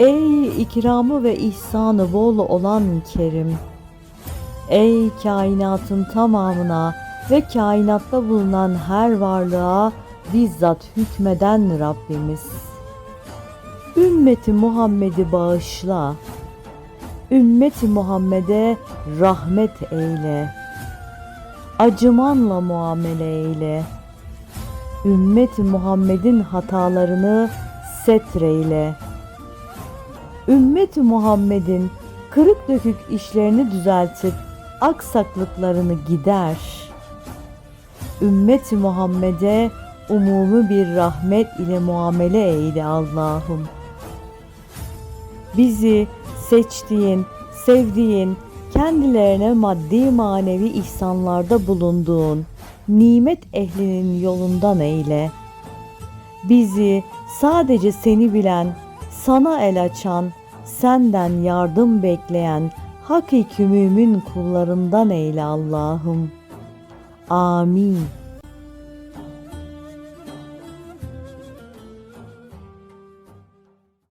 Ey ikramı ve ihsanı bol olan Kerim! Ey kainatın tamamına ve kainatta bulunan her varlığa bizzat hükmeden Rabbimiz. Ümmeti Muhammed'i bağışla. Ümmeti Muhammed'e rahmet eyle. Acımanla muamele eyle. Ümmeti Muhammed'in hatalarını setreyle. Ümmeti Muhammed'in kırık dökük işlerini düzeltip aksaklıklarını gider. Ümmeti Muhammed'e umumi bir rahmet ile muamele eyle Allah'ım. Bizi seçtiğin, sevdiğin, kendilerine maddi manevi ihsanlarda bulunduğun nimet ehlinin yolundan eyle. Bizi sadece seni bilen, sana el açan, senden yardım bekleyen hakiki mümin kullarından eyle Allah'ım. Amin.